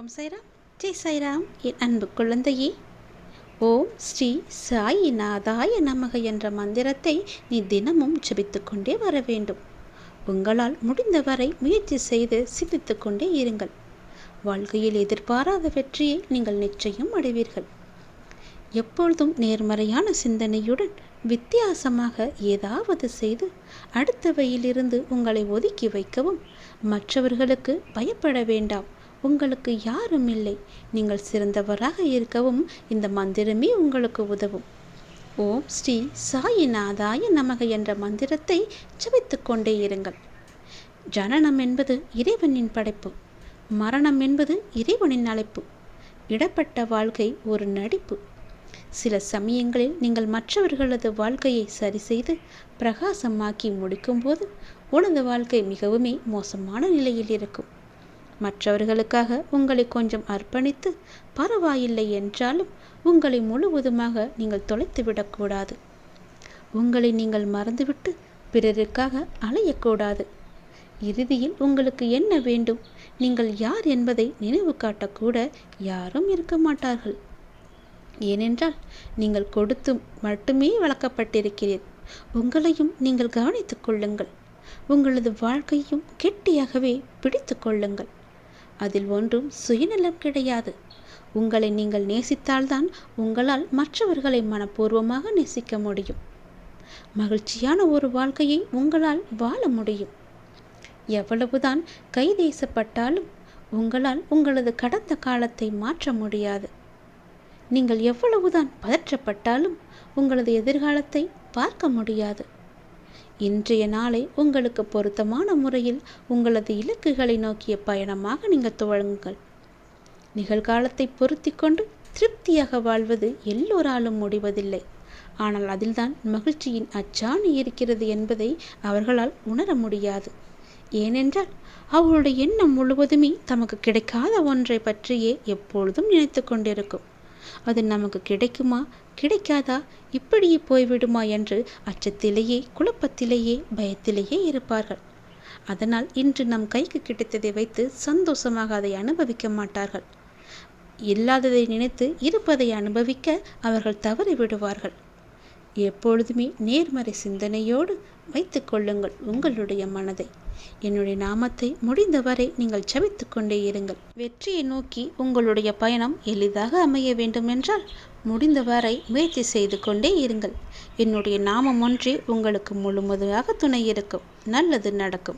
ஓம் சைராம். ஜெய் சைராம். என் அன்பு குழந்தையே ஓம் ஸ்ரீ சாயிநாதாய நமக என்ற மந்திரத்தை நீ தினமும் ஜபித்து கொண்டே வர வேண்டும். உங்களால் முடிந்தவரை முயற்சி செய்து சிந்தித்து கொண்டே இருங்கள். வாழ்க்கையில் எதிர்பாராத வெற்றியை நீங்கள் நிச்சயம் அடைவீர்கள். எப்பொழுதும் நேர்மறையான சிந்தனையுடன் வித்தியாசமாக ஏதாவது செய்து அடுத்தவையிலிருந்து உங்களை ஒதுக்கி வைக்கவும் மற்றவர்களுக்கு பயப்பட வேண்டாம். உங்களுக்கு யாரும் இல்லை. நீங்கள் சிறந்தவராக இருக்கவும் இந்த மந்திரமே உங்களுக்கு உதவும். ஓம் ஸ்ரீ சாயிநாதாய நமக என்ற மந்திரத்தை ஜபித்து கொண்டே இருங்கள். ஜனனம் என்பது இறைவனின் படைப்பு. மரணம் என்பது இறைவனின் அழைப்பு. இடப்பட்ட வாழ்க்கை ஒரு நடிப்பு. சில சமயங்களில் நீங்கள் மற்றவர்களது வாழ்க்கையை சரி செய்து பிரகாசமாக்கி முடிக்கும்போது உனது வாழ்க்கை மிகவுமே மோசமான நிலையில் இருக்கும். மற்றவர்களுக்காக உங்களை கொஞ்சம் அர்ப்பணித்து பரவாயில்லை என்றாலும் உங்களை முழுவதுமாக நீங்கள் தொலைத்து விடக்கூடாது. உங்களை நீங்கள் மறந்துவிட்டு பிறருக்காக அலையக்கூடாது. இறுதியில் உங்களுக்கு என்ன வேண்டும்? நீங்கள் யார் என்பதை நினைவு காட்டக்கூட யாரும் இருக்க மாட்டார்கள். ஏனென்றால் நீங்கள் கொடுத்து மட்டுமே வளர்க்கப்பட்டிருக்கிறீர். உங்களையும் நீங்கள் கவனித்துக் கொள்ளுங்கள். உங்களது வாழ்க்கையும் கெட்டியாகவே பிடித்து கொள்ளுங்கள். அதில் ஒன்றும் சுயநலம் கிடையாது. உங்களை நீங்கள் நேசித்தால்தான் உங்களால் மற்றவர்களை மனப்பூர்வமாக நேசிக்க முடியும். மகிழ்ச்சியான ஒரு வாழ்க்கையை உங்களால் வாழ முடியும். எவ்வளவுதான் கைதேசப்பட்டாலும் உங்களால் உங்களது கடந்த காலத்தை மாற்ற முடியாது. நீங்கள் எவ்வளவுதான் பதற்றப்பட்டாலும் உங்களது எதிர்காலத்தை பார்க்க முடியாது. இன்றைய நாளை உங்களுக்கு பொருத்தமான முறையில் உங்களது இலக்குகளை நோக்கிய பயணமாக நீங்கள் துவங்குங்கள். நிகழ்காலத்தை பொருத்தி கொண்டு திருப்தியாக வாழ்வது எல்லோராலும் முடிவதில்லை. ஆனால் அதில்தான் மகிழ்ச்சியின் அச்சாணி இருக்கிறது என்பதை அவர்களால் உணர முடியாது. ஏனென்றால் அவர்களுடைய எண்ணம் முழுவதுமே தமக்கு கிடைக்காத ஒன்றை பற்றியே எப்பொழுதும் நினைத்து கொண்டிருக்கும். அது நமக்கு கிடைக்குமா? கிடைக்காதா? இப்படியே போய்விடுமா என்று அச்சத்திலேயே குழப்பத்திலேயே பயத்திலேயே இருப்பார்கள். அதனால் இன்று நம் கைக்கு கிடைத்ததை வைத்து சந்தோஷமாக அதை அனுபவிக்க மாட்டார்கள். இல்லாததை நினைத்து இருப்பதை அனுபவிக்க அவர்கள் தவறி விடுவார்கள் எப்பொழுதுமே நேர்மறை சிந்தனையோடு வைத்து கொள்ளுங்கள் உங்களுடைய மனதை. என்னுடைய நாமத்தை முடிந்தவரை நீங்கள் ஜபித்து கொண்டே இருங்கள். வெற்றியை நோக்கி உங்களுடைய பயணம் எளிதாக அமைய வேண்டுமென்றால் முடிந்தவரை முயற்சி செய்து கொண்டே இருங்கள். என்னுடைய நாமம் ஒன்றே உங்களுக்கு முழுமுதுவாக துணை இருக்கும். நல்லது நடக்கும்.